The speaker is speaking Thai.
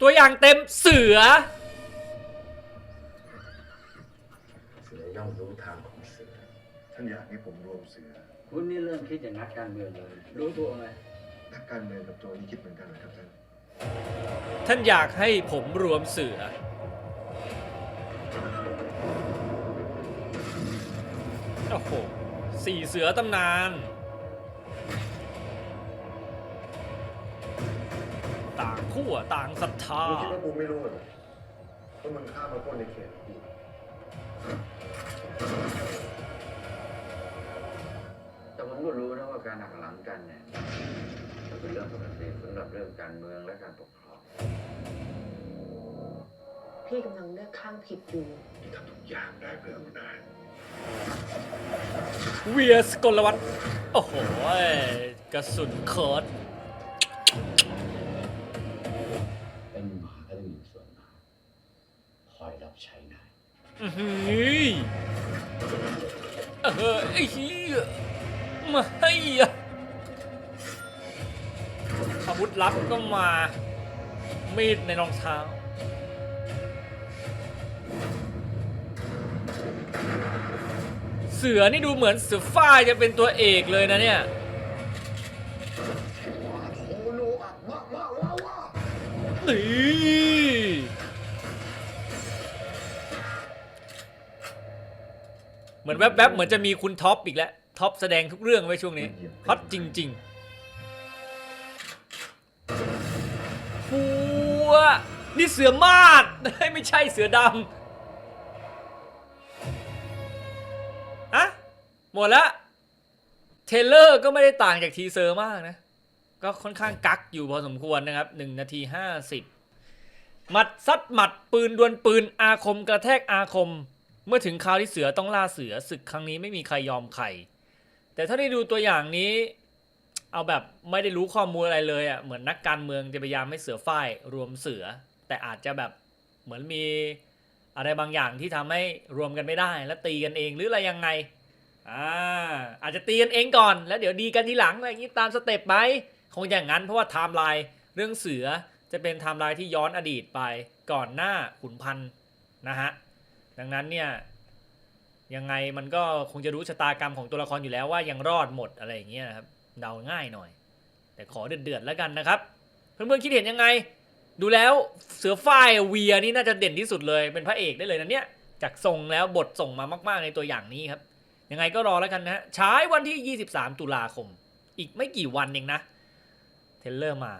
ตัวอย่างเต็มเสือ เสือย่อมรู้ทางของเสือ ท่านอยากให้ผมรวมเสือคุณนี่เริ่มคิดอย่างนักการเมืองเลย รู้ตัวไหมนักการเมืองกับตัวนี้คิดเหมือนกันนะครับท่านท่านอยากให้ผมรวมเสือ โอ้โหสี่เสือตำนาน ต่างขั้วต่างศรัทธา มึงคิดว่ากูไม่รู้เหรอว่ามึงฆ่ามาปล้นในเขตของกูแต่ผมก็รู้นะว่าการหักหลังกันเนี่ยมันเป็นเรื่องปกติสำหรับเรื่องการเมืองและการปกครองพี่กำลังเลือกข้างผิดอยู่ ที่ทำทุกอย่างได้เพื่ออำนาจเวียสกลวัตโอ้โหกระสุนเคิร์ด อยรับใช้นายอื้อหือเออไอ้เหี้ยมาให้อะอาวุธลับก็มา มีดในรองเท้าเสือนี่ดูเหมือนเสือฝ้ายจะเป็นตัวเอกเลยนะเนี่ยโอโน เหมือนแวบๆ เหมือนจะมีคุณท็อปอีกแล้ว ท็อปแสดงทุกเรื่องไว้ช่วงนี้ฮอตจริงๆฟัวนี่เสือมาด ไม่ใช่เสือดำอะหมดละเทเลอร์ก็ไม่ได้ต่างจากทีเซอร์มากนะ ก็ค่อนข้างกักอยู่พอสมควรนะครับ1นาที50หมัดซัดหมัดปืนดวลปืนอาคมกระแทกอาคม เมื่อถึงคราวที่เสือต้องล่าเสือศึกครั้งนี้ไม่มีใครยอมใคร แต่ถ้าได้ดูตัวอย่างนี้ เอาแบบไม่ได้รู้ข้อมูลอะไรเลยอะเหมือนนักการเมืองจะพยายามให้เสือฝ้ายรวมเสือ แต่อาจจะแบบเหมือนมีอะไรบางอย่างที่ทำให้รวมกันไม่ได้แล้วตีกันเองหรืออะไรยังไงอ่าอาจจะตีกันเองก่อนแล้วเดี๋ยวดีกันทีหลังอะไรอย่างนี้ตามสเต็ปไหมคงอย่างนั้นเพราะว่าไทม์ไลน์เรื่องเสือจะเป็นไทม์ไลน์ที่ย้อนอดีตไปก่อนหน้าขุนพันธ์นะฮะ ดังนั้นเนี่ยยังไงมันก็คงจะรู้ชะตากรรมของตัวละครอยู่แล้วว่ายังรอดหมดอะไรอย่างเงี้ยนะครับเดาง่ายหน่อย แต่ขอเดือดๆแล้วกันนะครับ เพื่อนๆคิดเห็นยังไง ดูแล้วเสือฝ้ายเวียนี่น่าจะเด่นที่สุดเลยเป็นพระเอกได้เลยนะเนี่ยจากทรงแล้วบทส่งมามาก ๆในตัวอย่างนี้ครับยังไงก็รอแล้วกันนะฮะฉายวันที่ 23 ตุลาคม อีกไม่กี่วันเองนะ เทเลอร์มา